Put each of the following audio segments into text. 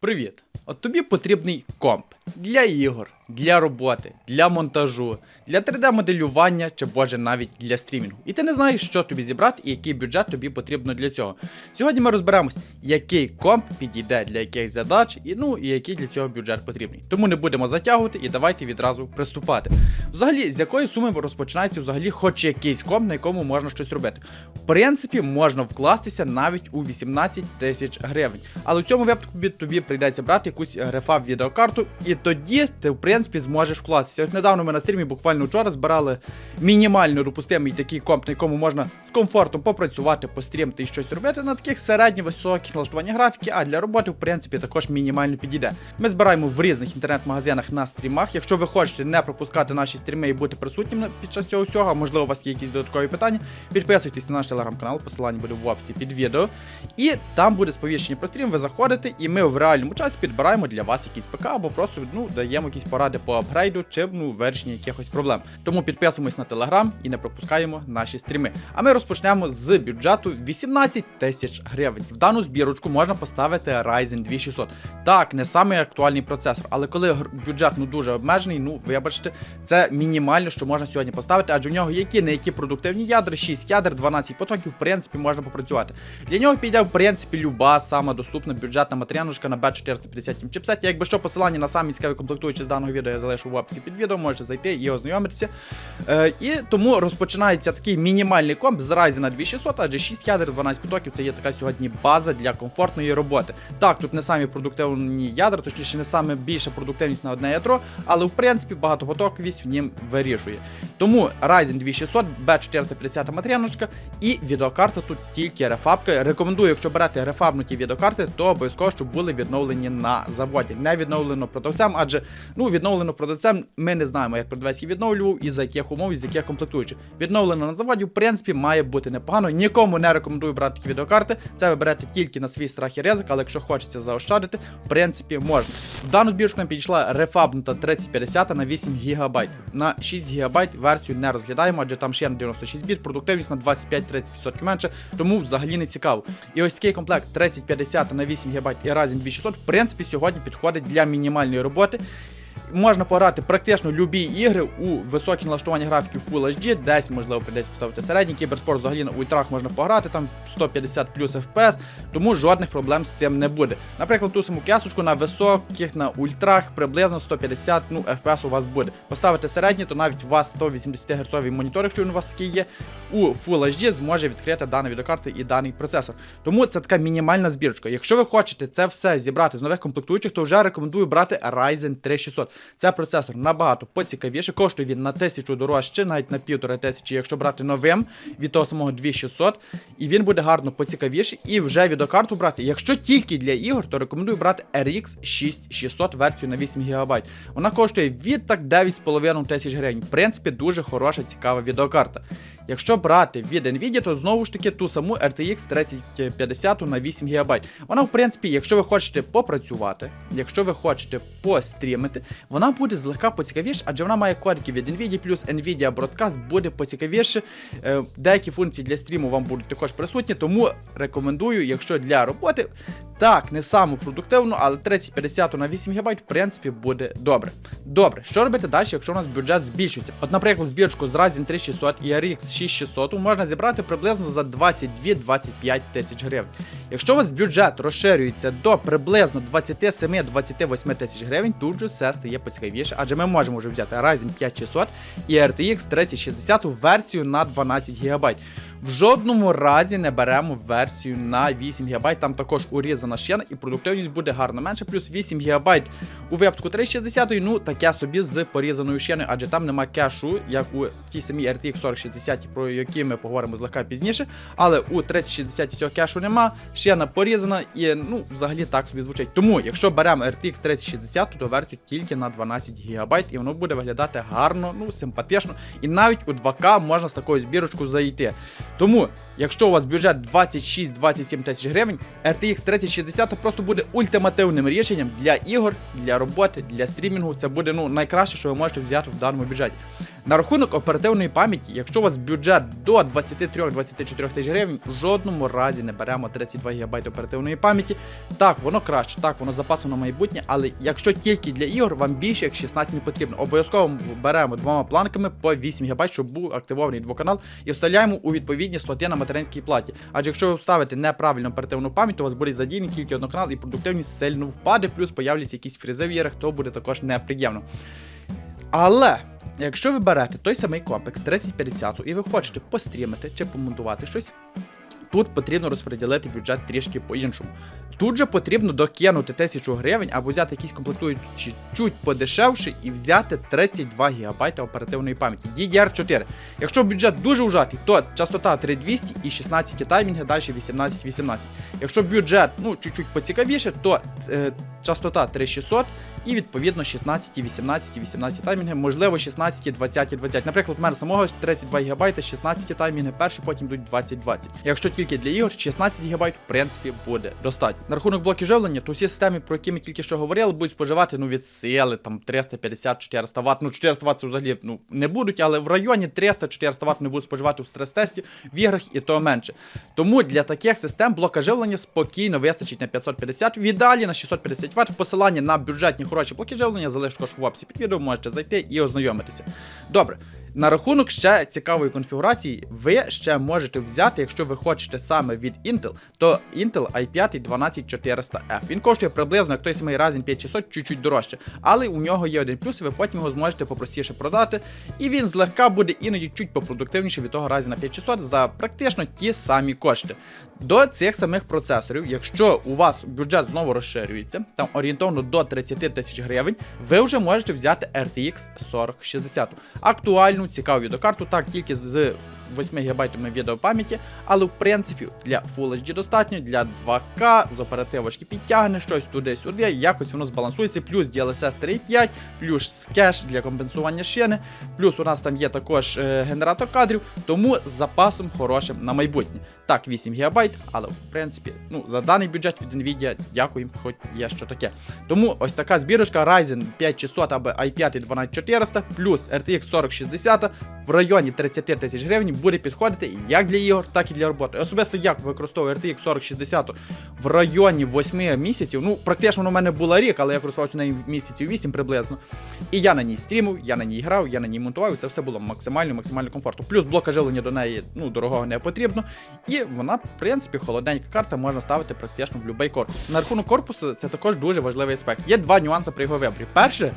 Привіт! От тобі потрібний комп для ігор, для роботи, для монтажу, для 3D-моделювання чи боже навіть для стрімінгу. І ти не знаєш, що тобі зібрати і який бюджет тобі потрібно для цього. Сьогодні ми розберемось, який комп підійде для яких задач, і ну і який для цього бюджет потрібний. Тому не будемо затягувати і давайте відразу приступати. Взагалі, з якої суми розпочинається взагалі хоч якийсь комп, на якому можна щось робити. В принципі, можна вкластися навіть у 18 тисяч гривень. Але в цьому випадку тобі- прийдеться брати якусь грефаб відеокарту, і тоді ти, в принципі, зможеш вкластися. От недавно ми на стрімі буквально вчора збирали мінімально допустимий такий комп, на якому можна з комфортом попрацювати, пострімити і щось робити на таких середньо-високих налаштуваннях графіки, а для роботи, в принципі, також мінімально підійде. Ми збираємо в різних інтернет-магазинах на стрімах. Якщо ви хочете не пропускати наші стріми і бути присутнім під час цього всього, можливо, у вас є якісь додаткові питання, підписуйтесь на наш телеграм-канал, посилання буде в описі під відео. І там буде сповіщення про стрім, ви заходите, і ми в реальному часі підбираємо для вас якийсь ПК, або просто ну, даємо якісь поради по апгрейду чи ну, вирішенні якихось проблем. Тому підписуємось на телеграм і не пропускаємо наші стріми. А ми розпочнемо з бюджету 18 тисяч гривень. В дану збірочку можна поставити Ryzen 2600. Так, не самий актуальний процесор, але коли бюджет ну дуже обмежений, ну вибачте, це мінімально, що можна сьогодні поставити, адже в нього які не які продуктивні ядра, 6 ядер, 12 потоків, в принципі, можна попрацювати. Для нього піде, в принципі, люба сама доступна бюджетна матеріаночка на B450 чіпсеті. Якби що, посилання на самі цікаві комплектуючі з даного відео я залишу в описі під відео, можете зайти і ознайомитися. Е, і тому розпочинається такий мінімальний комп з Ryzen 2600, адже 6 ядер, 12 потоків це є така сьогодні база для комфортної роботи. Так, тут не самі продуктивні ядра, точніше, не саме більша продуктивність на одне ядро, але в принципі багатопотоковість в нім вирішує. Тому Ryzen 2600, B450 матеріаночка і відеокарта тут тільки рефабка. Рекомендую, якщо берете рефабнуті відеокарти, то обов'язково, щоб були відновлені на заводі. Не відновлено продавцем, адже ну відновлено продавцем ми не знаємо, як продавець її відновлював і за яких умов, і з яких комплектуючих. Відновлено на заводі, в принципі, має бути непогано. Нікому не рекомендую брати такі відеокарти. Це ви берете тільки на свій страх і ризик, але якщо хочеться заощадити, в принципі, можна. В дану збірку нам підійшла рефабнута 3050 на 8 ГБ. На 6 ГБ версію не розглядаємо, адже там ще на 96 біт, продуктивність на 25-30% менше, тому взагалі не цікаво. І ось такий комплект 3050 на 8 ГБ і Ryzen 2600, в принципі, сьогодні підходить для мінімальної роботи. Можна пограти практично любі ігри у високі налаштування графіків Full HD, десь можливо десь поставити середній кіберспорт, взагалі на ультрах можна пограти, там 150 плюс FPS, тому жодних проблем з цим не буде. Наприклад, ту саму кесочку на високих, на ультрах приблизно 150 ну, FPS у вас буде. Поставити середній, то навіть у вас 180 Гц монітор, якщо він у вас такий є, у Full HD зможе відкрити дана відеокарта і даний процесор. Тому це така мінімальна збірочка. Якщо ви хочете це все зібрати з нових комплектуючих, то вже рекомендую брати Ryzen 3600. Це процесор набагато поцікавіше, коштує він на 1000 дорожче, навіть на півтори тисячі, якщо брати новим від того самого 2600, і він буде гарно поцікавіший. І вже відеокарту брати. Якщо тільки для ігор, то рекомендую брати RX 6600 версію на 8 ГБ. Вона коштує від так 9,5 тисяч гривень. В принципі, дуже хороша, цікава відеокарта. Якщо брати від Nvidia, то знову ж таки ту саму RTX 3050 на 8 ГБ. Вона, в принципі, якщо ви хочете попрацювати, якщо ви хочете пострімити, вона буде злегка поцікавіше, адже вона має кодики від Nvidia, плюс Nvidia Broadcast буде поцікавіше. Е, Деякі функції для стріму вам будуть також присутні, тому рекомендую, якщо для роботи, так, не саму продуктивну, але 3050 на 8 ГБ, в принципі, буде добре. Добре, що робити далі, якщо у нас бюджет збільшується? От, наприклад, збірочку з Ryzen 3600 і RX 6600 можна зібрати приблизно за 22-25 тисяч гривень. Якщо у вас бюджет розширюється до приблизно 27-28 тисяч гривень, тут же все стає поцікавіше, адже ми можемо вже взяти Ryzen 5600 і RTX 3060 версію на 12 ГБ. В жодному разі не беремо версію на 8 ГБ, там також урізана щена і продуктивність буде гарно менше, плюс 8 ГБ у випадку 360, ну таке собі з порізаною щеною, адже там нема кешу, як у тій самій RTX 4060, про які ми поговоримо злегка пізніше. Але у 3060 цього кешу нема, щена порізана і ну взагалі так собі звучить. Тому, якщо беремо RTX 3060, то версію тільки на 12 ГБ, і воно буде виглядати гарно, ну симпатично. І навіть у 2К можна з такою збірочкою зайти. Тому, якщо у вас бюджет 26-27 тисяч гривень, RTX 3060 просто буде ультимативним рішенням для ігор, для роботи, для стрімінгу. Це буде ну найкраще, що ви можете взяти в даному бюджеті. На рахунок оперативної пам'яті, якщо у вас бюджет до 23-24 тисяч гривень, в жодному разі не беремо 32 ГБ оперативної пам'яті. Так, воно краще, так, воно запасано майбутнє, але якщо тільки для ігор, вам більше як 16 не потрібно. Обов'язково беремо двома планками по 8 ГБ, щоб був активований двоканал, і вставляємо у відповідні слоти на материнській платі. Адже якщо ви вставите неправильно оперативну пам'ять, то у вас буде задіяний тільки одноканал і продуктивність сильно впаде, плюс появляться якісь фрізи в іграх, то буде також неприємно. Але. Якщо ви берете той самий комплекс 3050 і ви хочете пострімити чи помонтувати щось, тут потрібно розподілити бюджет трішки по-іншому. Тут же потрібно докинути 1000 гривень або взяти якийсь комплектуючий чуть подешевший і взяти 32 ГБ оперативної пам'яті. DDR4. Якщо бюджет дуже ужатий, то частота 3200 і 16 таймінги, далі 18-18. Якщо бюджет ну, чуть-чуть поцікавіше, то е, частота 3600 і відповідно 16, 18, 18 таймінги, можливо 16, 20, 20. Наприклад, мене самого 32 ГБ, 16 таймінги, перші потім йдуть 20, 20. Якщо тільки для ігор, 16 ГБ, в принципі, буде достатньо. На рахунок блоків живлення, то всі системи, про які ми тільки що говорили, будуть споживати ну, від сили там 350-400 Вт. Ну, 400 Вт це взагалі ну, не будуть, але в районі 300-400 Вт не будуть споживати в стрес-тесті, в іграх і то менше. Тому для таких систем блока живлення спокійно вистачить на 550, в ідеалі на 650 Вт. Посилання на бюджетні хороші блоки живлення залишу в описі під відео, можете зайти і ознайомитися. Добре. На рахунок ще цікавої конфігурації, ви ще можете взяти, якщо ви хочете саме від Intel, то Intel i5 12400F. Він коштує приблизно як той самий Ryzen 5600, чуть-чуть дорожче. Але у нього є один плюс, і ви потім його зможете попростіше продати. І він злегка буде іноді чуть попродуктивніше від того Ryzen 5600 за практично ті самі кошти. До цих самих процесорів, якщо у вас бюджет знову розширюється, там орієнтовно до 30 тисяч гривень, ви вже можете взяти RTX 4060. Актуальну, цікаву відеокарту, так тільки з 8 ГБ відеопам'яті, але в принципі для Full HD достатньо, для 2К з оперативочки підтягне щось туди-сюди, якось воно збалансується, плюс DLSS 3.5, плюс кеш для компенсування шини, плюс у нас там є також е, генератор кадрів, тому з запасом хорошим на майбутнє. Так, 8 ГБ, але в принципі, ну, за даний бюджет від Nvidia дякуємо, хоч є що таке. Тому ось така збірочка Ryzen 5600 або i5 12400 плюс RTX 4060 в районі 30 тисяч гривень буде підходити як для ігор, так і для роботи. Особисто як використовую RTX 4060 в районі 8 місяців. Ну, практично вона у мене була рік, але я користувався нею місяців 8 приблизно. І я на ній стрімив, я на ній грав, я на ній монтував, і це все було максимально, максимально комфортно. Плюс блока живлення до неї ну, дорогого не потрібно. І вона, в принципі, холодненька карта можна ставити практично в будь-який корпус. На рахунок корпусу це також дуже важливий аспект. Є два нюанси при його виборі. Перше,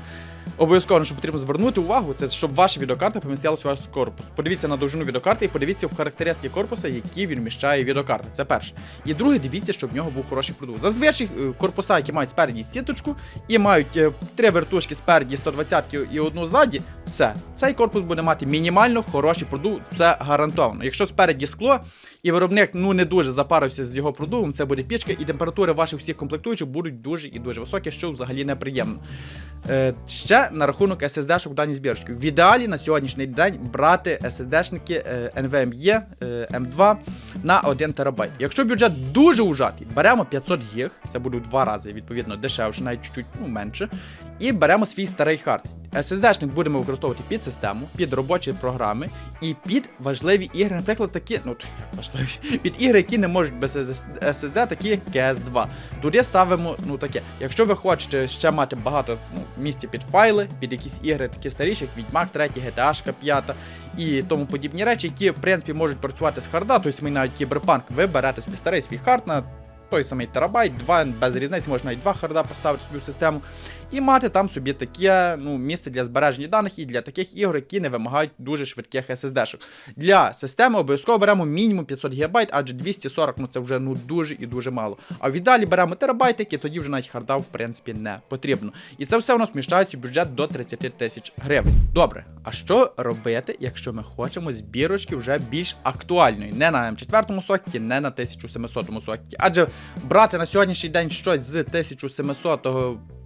Обов'язково, що потрібно звернути увагу, це щоб ваша відеокарта помістилася у ваш корпус. Подивіться на довжину відеокарти і подивіться в характеристики корпуса, які він вміщає відеокарта. Це перше. І друге, дивіться, щоб в нього був хороший продукт. Зазвичай е, корпуса, які мають спереді сіточку і мають е, три вертушки спереді 120 і одну ззаді, все. Цей корпус буде мати мінімально хороший продукт, це гарантовано. Якщо спереді скло. І виробник ну не дуже запарився з його продуктом, це буде пічка, і температури ваших всіх комплектуючих будуть дуже і дуже високі, що взагалі неприємно. Е, ще на рахунок SSD-шок даній збірочці. В ідеалі на сьогоднішній день брати SSD-шники NVMe е, M2 на 1 ТБ. Якщо бюджет дуже ужатий, беремо 500 гіг, це буде два рази відповідно дешевше, навіть чуть-чуть ну, менше. І беремо свій старий хард. SSD-шник будемо використовувати під систему, під робочі програми і під важливі ігри, наприклад, такі, ну важливі, під ігри, які не можуть без SSD, такі як CS2. Туди ставимо, ну таке. Якщо ви хочете ще мати багато ну, місця під файли, під якісь ігри, такі старіші, як Відьмак 3, GTA 5 і тому подібні речі, які в принципі можуть працювати з харда, тобто ми навіть кіберпанк, ви берете собі старий свій хард на той самий терабайт, два без різниці, можна навіть два харда поставити собі в систему. І мати там собі таке ну, місце для збереження даних і для таких ігор, які не вимагають дуже швидких SSD-шок. Для системи обов'язково беремо мінімум 500 ГБ, адже 240 ну це вже ну дуже і дуже мало. А віддалі беремо терабайтики, тоді вже навіть харда в принципі не потрібно. І це все у нас вміщається в бюджет до 30 тисяч гривень. Добре, а що робити, якщо ми хочемо збірочки вже більш актуальної? Не на М4 сокеті, не на 1700 сокеті. Адже брати на сьогоднішній день щось з 1700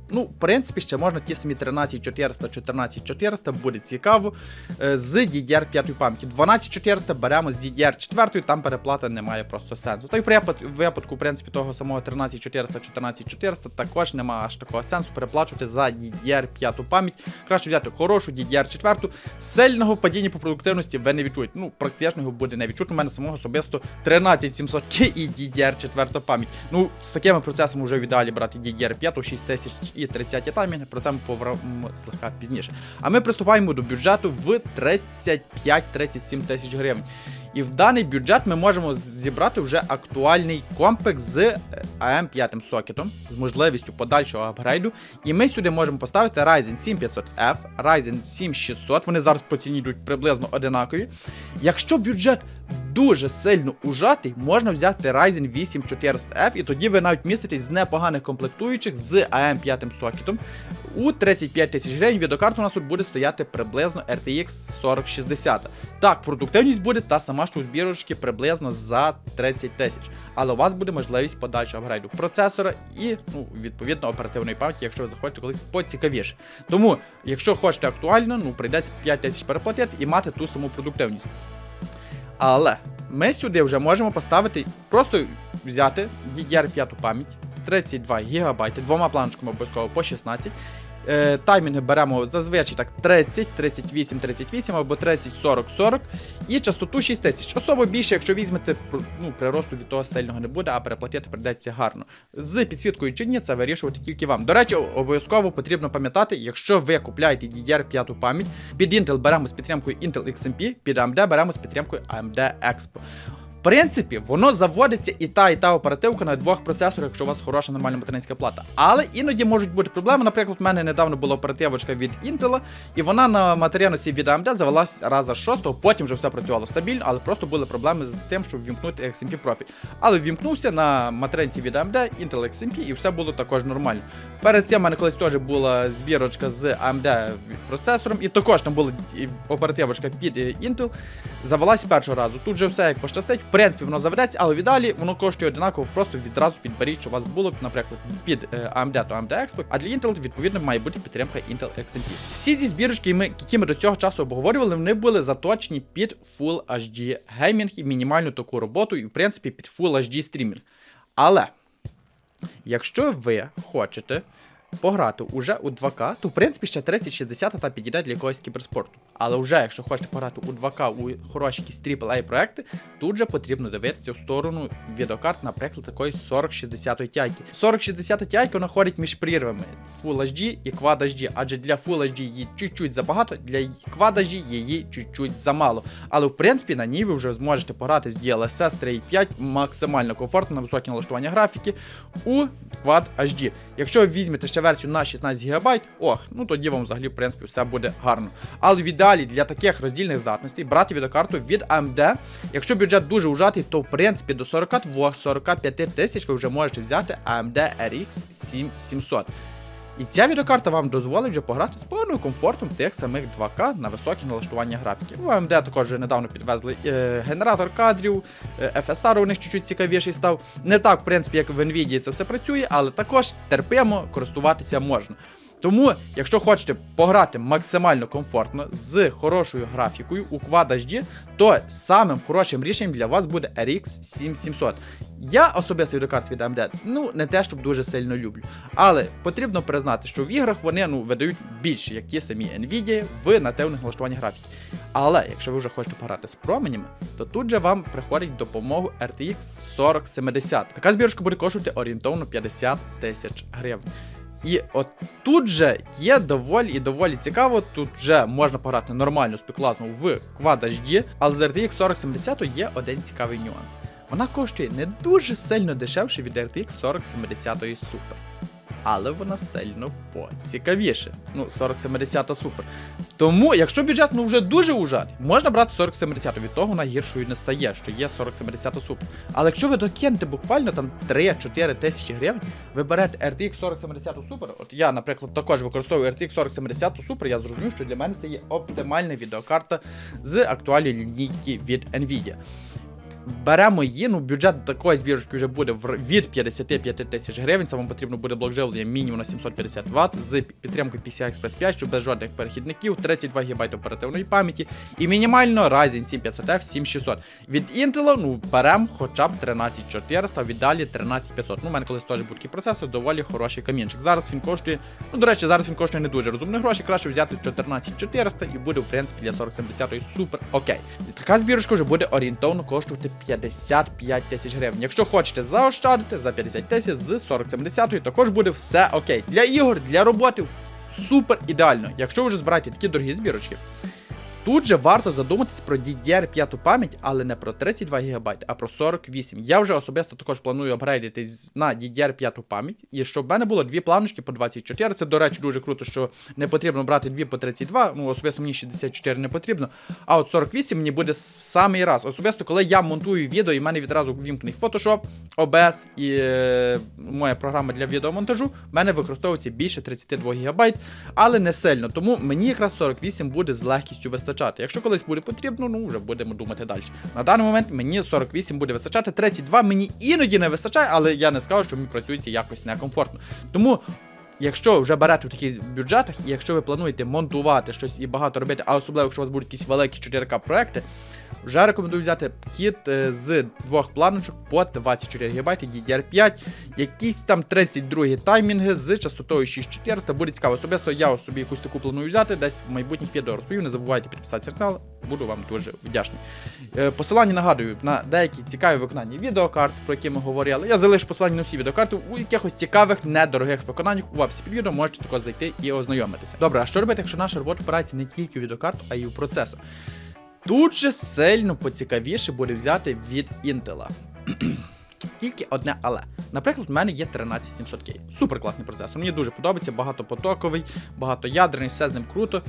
Ну, в принципі, ще можна ті самі 13400, 14400, буде цікаво. е, З DDR5 пам'яті. 12400 беремо з DDR4, там переплата немає просто сенсу. Та й в випадку, в принципі, того самого 13400, 14400 також немає аж такого сенсу переплачувати за DDR5 пам'ять. Краще взяти хорошу DDR4. Сильного падіння по продуктивності ви не відчуєте. Ну, практично його буде не відчутно. У мене самого особисто 13700K і DDR4 пам'ять. Ну, з такими процесами вже в ідеалі брати DDR5, 6000 і 30 таймінги. Про це ми поговоримо слегка пізніше. А ми приступаємо до бюджету в 35-37 тисяч гривень. І в даний бюджет ми можемо зібрати вже актуальний комплекс з AM5 сокетом, з можливістю подальшого апгрейду. І ми сюди можемо поставити Ryzen 7500F, Ryzen 7600, вони зараз по ціні йдуть приблизно одинакові. Якщо бюджет дуже сильно ужатий, можна взяти Ryzen 8400F, і тоді ви навіть міститесь з непоганих комплектуючих з AM5 сокетом. У 35 тисяч гривень відеокарта у нас тут буде стояти приблизно RTX 4060. Так, продуктивність буде та сама, що у збірочки приблизно за 30 тисяч. Але у вас буде можливість подальшого апгрейду процесора і, ну, відповідно, оперативної пам'яті, якщо ви захочете колись поцікавіше. Тому, якщо хочете актуально, ну прийдеться 5 тисяч переплатити і мати ту саму продуктивність. Але ми сюди вже можемо поставити, просто взяти DDR5 пам'ять, 32 ГБ, двома планочками обов'язково по 16. Е, таймінги беремо зазвичай так 30, 38, 38 або 30, 40, 40 і частоту 6000. Особо більше, якщо візьмете, ну, приросту від того сильного не буде, а переплатити прийдеться гарно. З підсвіткою чи ні, це вирішувати тільки вам. До речі, обов'язково потрібно пам'ятати, якщо ви купляєте DDR5 пам'ять, під Intel беремо з підтримкою Intel XMP, під AMD беремо з підтримкою AMD Expo. Принципі, воно заводиться і та, і та оперативка на двох процесорах, якщо у вас хороша нормальна материнська плата. Але іноді можуть бути проблеми. Наприклад, в мене недавно була оперативочка від Intel, і вона на матеріноці від AMD завелась раза з 6, потім вже все працювало стабільно, але просто були проблеми з тим, щоб ввімкнути XMP профіль. Але ввімкнувся на материнці від AMD, Intel XMP, і все було також нормально. Перед цим в мене колись теж була збірочка з AMD процесором, і також там була оперативочка під е, Intel. Завелась першого разу. Тут же все як пощастить. В принципі, воно заведеться, але віддалі воно коштує одинаково, просто відразу підберіть, що у вас було, наприклад, під е, AMD то AMD Expo, а для Intel відповідно має бути підтримка Intel XMP. Всі ці збірочки, які ми до цього часу обговорювали, вони були заточені під Full HD геймінг і мінімальну таку роботу, і в принципі під Full HD стрімінг. Але якщо ви хочете пограти уже у 2К, то в принципі ще 3060 та підійде для якогось кіберспорту. Але вже якщо хочете пограти у 2К у хороші якісь AAA проекти, тут же потрібно дивитися в сторону відеокарт, наприклад, такої 4060 тяйки. 4060 тяйка вона ходить між прірвами Full HD і Quad HD, адже для Full HD її чуть-чуть забагато, для Quad HD її чуть-чуть замало. Але в принципі на ній ви вже зможете пограти з DLSS 3.5 максимально комфортно на високі налаштування графіки у Quad HD. Якщо ви візьмете ще версію на 16 ГБ, ох, ну тоді вам взагалі в принципі все буде гарно. Але в ідеалі для таких роздільних здатностей брати відеокарту від AMD. Якщо бюджет дуже ужатий, то в принципі до 42-45 тисяч ви вже можете взяти AMD RX 7700. І ця відеокарта вам дозволить вже пограти з повним комфортом тих самих 2К на високі налаштування графіки. У AMD також недавно підвезли е, генератор кадрів, е, FSR у них чуть-чуть цікавіший став. Не так, в принципі, як в Nvidia це все працює, але також терпимо користуватися можна. Тому, якщо хочете пограти максимально комфортно з хорошою графікою у Quad HD, то самим хорошим рішенням для вас буде RX 7700. Я особисто відеокарт від AMD, ну не те, щоб дуже сильно люблю. Але потрібно признати, що в іграх вони ну, видають більше, як ті самі Nvidia в нативних налаштуваннях графіки. Але якщо ви вже хочете пограти з променями, то тут же вам приходить допомогу RTX 4070. Така збірочка буде коштувати орієнтовно 50 тисяч гривень. І от тут же є доволі і доволі цікаво. Тут вже можна пограти нормально спекласно в Quad HD, але з RTX 4070 є один цікавий нюанс. Вона коштує не дуже сильно дешевше від RTX 4070 Super. Але вона сильно поцікавіше. Ну, 4070 Super. Тому, якщо бюджет ну, вже дуже ужатий, можна брати 4070, від того вона гіршою не стає, що є 4070 Super. Але якщо ви докинете буквально там 3-4 тисячі гривень, ви берете RTX 4070 Super. От я, наприклад, також використовую RTX 4070 Super, я зрозумів, що для мене це є оптимальна відеокарта з актуальної лінійки від Nvidia. Беремо її, ну бюджет такої збірочки вже буде від 55 тисяч гривень. Це вам потрібно буде блок живлення мінімум на 750 Вт з підтримкою PCI Express 5, що без жодних перехідників, 32 ГБ оперативної пам'яті і мінімально Ryzen 7 500F 7600. Від Intel, ну беремо хоча б 13400, а віддалі 13500. Ну, у мене колись теж був такий процесор, доволі хороший камінчик. Зараз він коштує, ну до речі, зараз він коштує не дуже розумні гроші. Краще взяти 14400 і буде в принципі для 4070 супер окей. Така збірочка вже буде орієнтовно коштувати 55 тисяч гривень. Якщо хочете заощадити за 50 тисяч з 4070 також буде все окей. Для ігор, для роботи супер ідеально. Якщо ви вже збираєте такі дорогі збірочки. Тут же варто задуматись про DDR5 пам'ять, але не про 32 ГБ, а про 48. Я вже особисто також планую апгрейдитись на DDR5 пам'ять, і щоб в мене було дві планочки по 24. Це, до речі, дуже круто, що не потрібно брати дві по 32. Ну, особисто мені 64 не потрібно. А от 48 мені буде в самий раз. Особисто, коли я монтую відео, і в мене відразу ввімкнений Photoshop, OBS і е, моя програма для відеомонтажу, в мене використовується більше 32 ГБ, але не сильно. Тому мені якраз 48 буде з легкістю вистачати. Якщо колись буде потрібно, ну вже будемо думати далі. На даний момент мені 48 буде вистачати, 32 мені іноді не вистачає, але я не скажу, що мені працюється якось некомфортно. Тому. Якщо вже берете в таких бюджетах, і якщо ви плануєте монтувати щось і багато робити, а особливо, якщо у вас будуть якісь великі 4К проекти, вже рекомендую взяти кіт е, з двох планочок по 24 ГБ DDR5, якісь там 32 таймінги з частотою 6400. Буде цікаво. Особисто я собі якусь таку планую взяти, десь в майбутніх відео розповів. Не забувайте підписатися на канал, буду вам дуже вдячний. Е, Посилання нагадую на деякі цікаві виконання відеокарт, про які ми говорили. Я залишу посилання на всі відеокарти у якихось цікавих, недорогих виконаннях. У описі під відео можете також зайти і ознайомитися. Добре, а що робити, якщо наша робота опирається не тільки в відеокарту, а й у процесор? Тут же сильно поцікавіше буде взяти від Intel. Тільки одне але. Наприклад, в мене є 13700K. Супер класний процесор. Мені дуже подобається, багатопотоковий, багатоядерний, все з ним круто.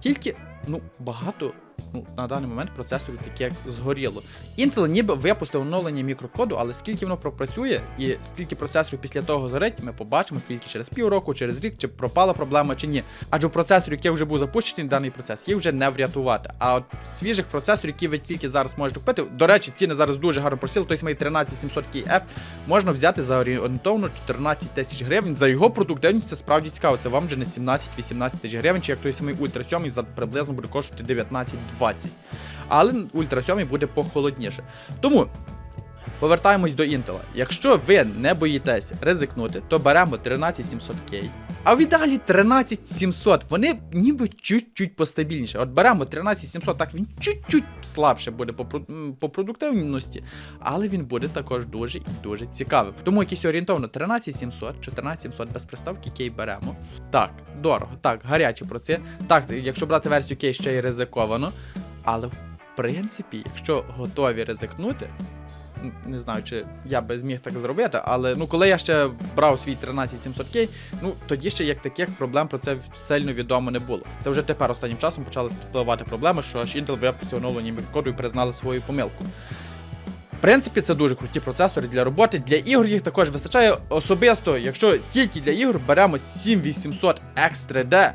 Тільки, ну, багато, ну, на даний момент процесорів таке як згоріло. Intel ніби випустив оновлення мікрокоду, але скільки воно пропрацює і скільки процесорів після того згорить, ми побачимо тільки через півроку, через рік, чи пропала проблема чи ні. Адже у процесорі, який вже був запущений даний процес, їх вже не врятувати. А от свіжих процесорів, які ви тільки зараз можете купити, до речі, ціни зараз дуже гарно просіли, тобто мій 13700 KF можна взяти за орієнтовно 14 тисяч гривень. За його продуктивність це справді цікаво. Це вам вже не 17-18 тисяч гривень, чи як той самий Ультра 7 за приблизно буде коштувати 19-20. Але Ультра 7 буде похолодніше. Тому. Повертаємось до Інтела. Якщо ви не боїтеся ризикнути, то беремо 13700K. А в ідеалі 13700, вони ніби чуть-чуть постабільніше. От беремо 13700, так він чуть-чуть слабше буде по, по продуктивності, але він буде також дуже і дуже цікавим. Тому якийсь орієнтовно 13700, 14700 без приставки K беремо. Так, дорого, так, гарячі проці. Так, якщо брати версію K ще й ризиковано. Але в принципі, якщо готові ризикнути, не знаю, чи я би зміг так зробити, але ну коли я ще брав свій 13700K, ну тоді ще як таких проблем про це сильно відомо не було. Це вже тепер останнім часом почали спливати проблеми, що аж Intel випустив оновлення мікрокоду і признали свою помилку. В принципі, це дуже круті процесори для роботи. Для ігор їх також вистачає особисто, якщо тільки для ігор беремо 7800 X3D,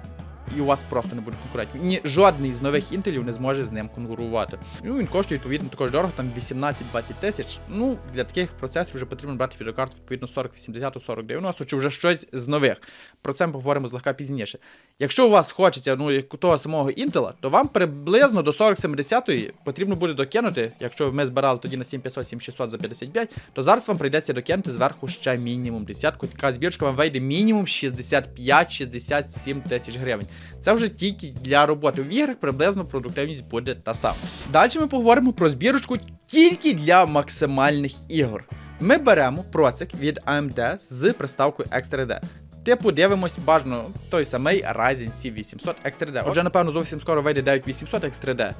і у вас просто не буде конкурентів. Ні, жодний з нових інтелів не зможе з ним конкурувати. Ну він коштує відповідно також дорого, там 18-20 тисяч. Ну для таких процесорів вже потрібно брати відеокарту відповідно 4080, 4090 чи вже щось з нових. Про це ми поговоримо злегка пізніше. Якщо у вас хочеться ну того самого інтела, то вам приблизно до 4070 потрібно буде докинути. Якщо ми збирали тоді на 7500, 7600 за 55, то зараз вам прийдеться докинути зверху ще мінімум десятку. Така збірка вам вийде мінімум 65-67 тисяч гривень. Це вже тільки для роботи. В іграх приблизно продуктивність буде та сама. Далі ми поговоримо про збірочку тільки для максимальних ігор. Ми беремо процик від AMD з приставкою X3D. Типу, дивимось бажано той самий Ryzen 7800 X3D. Отже, напевно, зовсім скоро вийде 9800 X3D.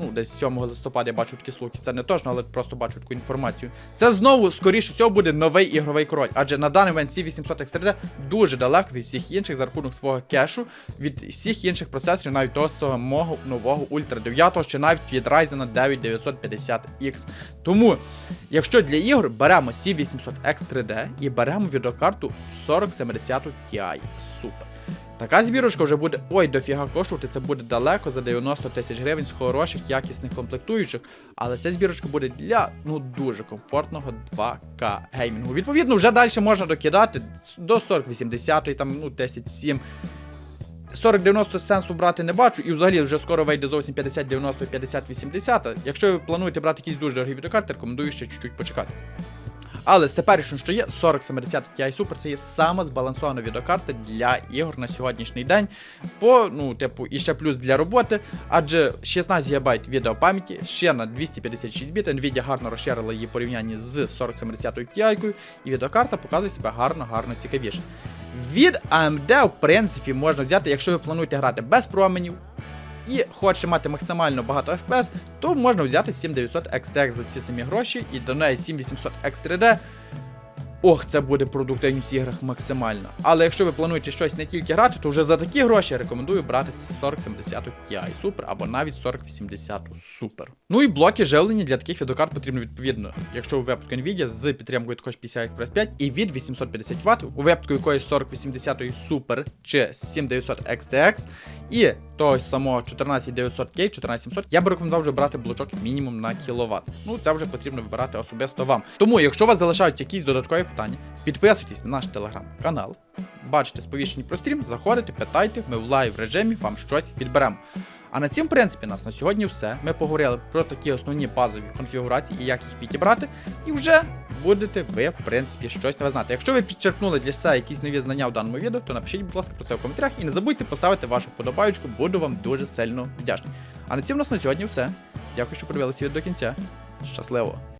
Ну, десь 7 листопада я бачу такі слухи. Це не точно, але просто бачу таку інформацію. Це знову, скоріше всього, буде новий ігровий король. Адже на даний момент C800 X3D дуже далеко від всіх інших за рахунок свого кешу, від всіх інших процесорів, навіть того самого нового Ultra 9 чи навіть від Ryzen 9950X. Тому, якщо для ігор беремо C800 X3D і беремо відеокарту 4070 Ti. Супер. Така збірочка вже буде ой дофіга коштувати, це буде далеко за 90 тисяч гривень з хороших, якісних комплектуючих. Але ця збірочка буде для ну дуже комфортного 2К геймінгу. Відповідно, вже далі можна докидати до 4080, там ну 10.7. 40-90 сенсу брати не бачу, і взагалі вже скоро вийде зовсім 50-90 50-80. Якщо ви плануєте брати якісь дуже дорогі відеокарти, рекомендую ще чуть-чуть почекати. Але з теперішнього, що є, 4070 Ti Super це є сама збалансована відеокарта для ігор на сьогоднішній день. По, ну, типу, і ще плюс для роботи, адже 16 ГБ відеопам'яті, ще на 256 біт, Nvidia гарно розширила її порівнянні з 4070 Ti, і відеокарта показує себе гарно-гарно цікавіше. Від AMD, в принципі, можна взяти, якщо ви плануєте грати без променів і хочете мати максимально багато FPS, то можна взяти 7900 XTX за ці самі гроші і до неї 7800 X3D. Ох, це буде продуктивність в іграх максимальна. Але якщо ви плануєте щось не тільки грати, то вже за такі гроші рекомендую брати 4070 Ti Super або навіть 4080 Super. Ну і блоки живлення для таких відеокарт потрібно відповідно, якщо у випадку Nvidia з підтримкою також PCI Express 5 і від 850 Вт, у випадку якоїсь 4080 Super чи 7900 XTX і ж самого 14900K, 14700, я б рекомендував вже брати блочок мінімум на кіловат. Ну це вже потрібно вибирати особисто вам. Тому, якщо у вас залишають якісь додаткові питання, підписуйтесь на наш телеграм-канал, бачите сповіщені про стрім, заходите, питайте, ми в лайв режимі вам щось підберемо. А на цім, в принципі, нас на сьогодні все. Ми поговорили про такі основні базові конфігурації і як їх підібрати, і вже будете ви, в принципі, щось нове знати. Якщо ви підчерпнули для себе якісь нові знання в даному відео, то напишіть, будь ласка, про це в коментарях і не забудьте поставити вашу подобаючку, буду вам дуже сильно вдячний. А на цім нас на сьогодні все. Дякую, що подивилися до кінця. Щасливо!